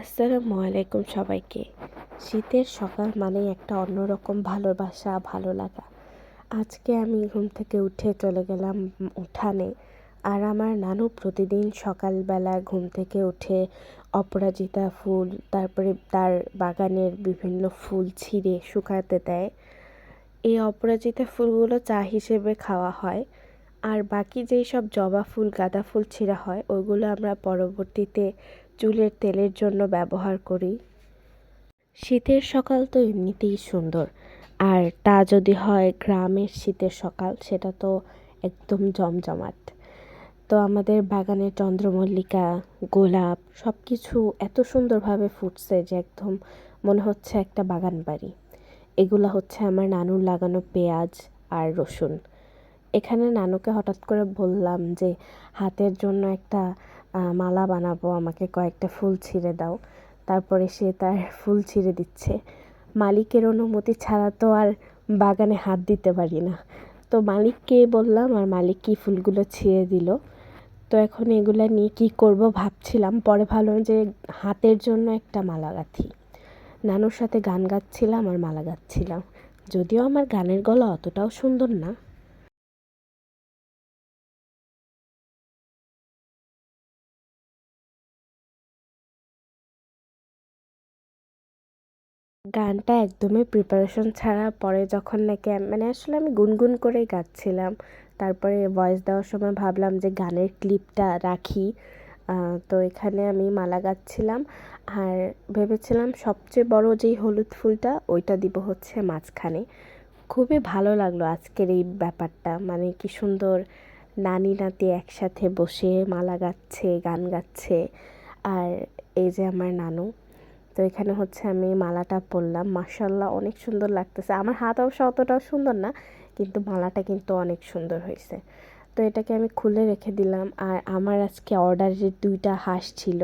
আসসালামু আলাইকুম সবাইকে। শীতের সকাল মানেই একটা অন্যরকম ভালোবাসা, ভালো লাগা। আজকে আমি ঘুম থেকে উঠে চলে গেলাম উঠানে আর আমার নানু প্রতিদিন সকালবেলা ঘুম থেকে উঠে অপরাজিতা ফুল, তারপরে তার বাগানের বিভিন্ন ফুল ছিঁড়ে শুকাতে দেয়। এই অপরাজিতা ফুলগুলো চা হিসেবে খাওয়া হয় আর বাকি যেই সব জবা ফুল, গাঁদা ফুল ছিঁড়া হয়, ওইগুলো আমরা পরবর্তীতে চুলের তেলের জন্য ব্যবহার করি। শীতের সকাল তো এমনিতেই সুন্দর। আর তা যদি হয় গ্রামের শীতের সকাল, সেটা তো একদম জমজমাট। তো আমাদের বাগানে চন্দ্রমল্লিকা, গোলাপ সব কিছু এত সুন্দরভাবে ফুটছে যে একদম মনে হচ্ছে একটা বাগান বাড়ি। এগুলো হচ্ছে আমার নানুর লাগানো পেঁয়াজ আর রসুন। এখানে নানুকে হঠাৎ করে বললাম যে, হাতের জন্য একটা মালা বানাবো, আমাকে কয়েকটা ফুল ছিঁড়ে দাও। তারপরে সে তার ফুল ছিঁড়ে দিচ্ছে। মালিকের অনুমতি ছাড়া তো আর বাগানে হাত দিতে পারি না। তো মালিককে বললাম, আর মালিক কি ফুলগুলো ছিঁড়ে দিল? তো এখন এগুলো নিয়ে কি করব ভাবছিলাম। পরে ভাবলাম যে হাতের জন্য একটা মালা গাঁথি। নানুর সাথে গান গাচ্ছিলাম আর মালা গাচ্ছিলাম যদিও আমার গানের গলা অতটাও সুন্দর না। গানটা একদমই প্রিপারেশন ছাড়া পরে যখন নাকি মানে আসলে আমি গুনগুন করেই গাচ্ছিলাম। তারপরে ভয়েস দেওয়ার সময় ভাবলাম যে গানের ক্লিপটা রাখি। তো এখানে আমি মালা গাচ্ছিলাম। আর ভেবেছিলাম সবচেয়ে বড় যেই হলুদ ফুলটা, ওইটা দিব হচ্ছে মাঝখানে। খুবই ভালো লাগল আজকের এই ব্যাপারটা। মানে কি সুন্দর নানি নাতি একসাথে বসে মালা গাচ্ছে, গান গাচ্ছে। আর এই যে আমার নানু তো এখানে হচ্ছে আমি মালাটা পরলাম। মার্শাল্লাহ অনেক সুন্দর লাগতেছে। আমার হাত অবশ্য অতটাও সুন্দর না, কিন্তু মালাটা কিন্তু অনেক সুন্দর হয়েছে। তো এটাকে আমি খুলে রেখে দিলাম। আর আমার আজকে অর্ডারের দুইটা হাঁস ছিল,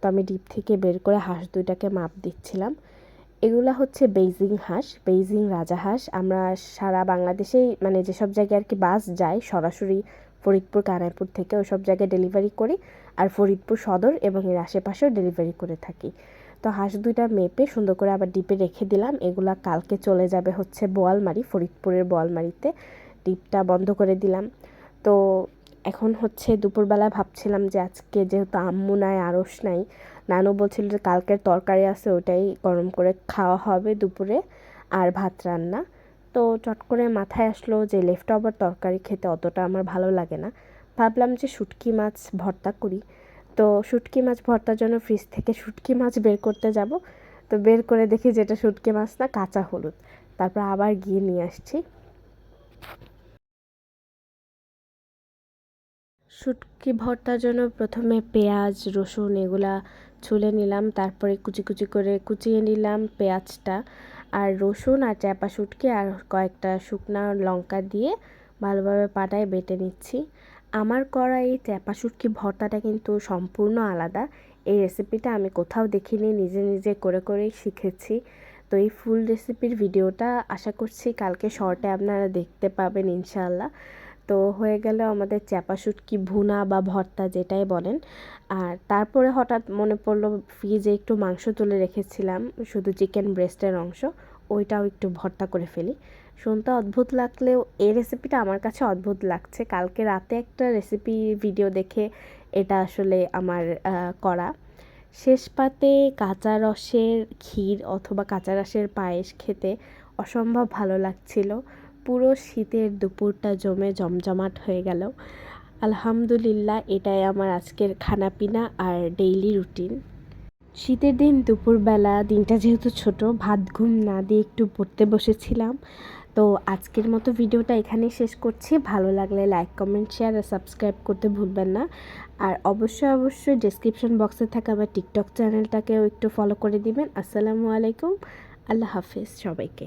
তো আমি ডিপ থেকে বের করে হাঁস দুইটাকে মাপ দিচ্ছিলাম। এগুলা হচ্ছে বেইজিং হাঁস, বেইজিং রাজা হাঁস। আমরা সারা বাংলাদেশেই মানে যেসব জায়গায় আর কি বাস যায়, সরাসরি ফরিদপুর, কানাইপুর থেকে ওইসব জায়গায় ডেলিভারি করি। আর ফরিদপুর সদর এবং এর আশেপাশেও ডেলিভারি করে থাকি। তো হাঁস দুইটা মেপে সুন্দর করে আবার ডিপে রেখে দিলাম। এগুলা কালকে চলে যাবে হচ্ছে বোয়ালমারি, ফরিদপুরের বোয়ালমারিতে। ডিপটা বন্ধ করে দিলাম। তো এখন হচ্ছে দুপুরবেলা ভাবছিলাম যে আজকে যেহেতু আম্মু নাই আড়স নাই, নানু বলছিল যে কালকের তরকারি আছে ওটাই গরম করে খাওয়া হবে দুপুরে আর ভাত রান্না। তো চট করে মাথায় আসলো যে লেফট ওভার তরকারি খেতে অতটা আমার ভালো লাগে না। ভাবলাম যে শুটকি মাছ ভর্তা করি। তো শুটকি মাছ ভর্তার জন্য ফ্রিজ থেকে শুটকি মাছ বের করতে যাব। তো বের করে দেখি যেটা শুটকি মাছ না কাঁচা হলুদ। তারপর আবার গিয়ে নিয়ে আসছি। শুটকি ভর্তার জন্য প্রথমে পেঁয়াজ, রসুন এগুলা ছুলে নিলাম। তারপরে কুচি কুচি করে কুচিয়ে নিলাম পেঁয়াজটা। আর রসুন আর চ্যাপা শুটকি আর কয়েকটা শুকনা লঙ্কা দিয়ে ভালোভাবে পাটায় বেটে নিচ্ছি। আমার করা এই চ্যাপা শুটকি ভর্তাটা কিন্তু সম্পূর্ণ আলাদা। এই রেসিপিটা আমি কোথাও দেখিনি, নিজে নিজে করে করেই শিখেছি। তো এই ফুল রেসিপির ভিডিওটা আশা করছি কালকে শর্টে আপনারা দেখতে পাবেন ইনশাল্লাহ তো হয়ে গেল আমাদের চ্যাপা শুটকি ভুনা বা ভর্তা যেটাই বলেন। আর তারপরে হঠাৎ মনে পড়ল ফ্রিজে একটু মাংস তুলে রেখেছিলাম, শুধু চিকেন ব্রেস্টের অংশ, ওইটাও একটু ভর্তা করে ফেলি। শুনতে অদ্ভুত লাগলেও এই রেসিপিটা আমার কাছে অদ্ভুত লাগছে। কালকে রাতে একটা রেসিপি ভিডিও দেখে এটা আসলে আমার করা। শেষ পাতে কাঁচা রসের ক্ষীর অথবা কাঁচা রসের পায়েস খেতে অসম্ভব ভালো লাগছিল। পুরো শীতের দুপুরটা জমে জমজমাট হয়ে গেল। আলহামদুলিল্লাহ, এটাই আমার আজকের খানাপিনা আর ডেইলি রুটিন শীতের দিন দুপুরবেলা, দিনটা যেহেতু ছোট, ভাত ঘুম না দিয়ে একটু পড়তে বসেছিলাম। তো আজকের মতো ভিডিওটা এখানেই শেষ করছি। ভালো লাগলে লাইক কমেন্ট শেয়ার আর সাবস্ক্রাইব করতে ভুলবেন না। আর অবশ্যই অবশ্যই ডিসক্রিপশন বক্সে থাকা আমার টিকটক চ্যানেলটাকেও একটু ফলো করে দিবেন। আসসালামু আলাইকুম। আল্লাহ হাফিজ সবাইকে।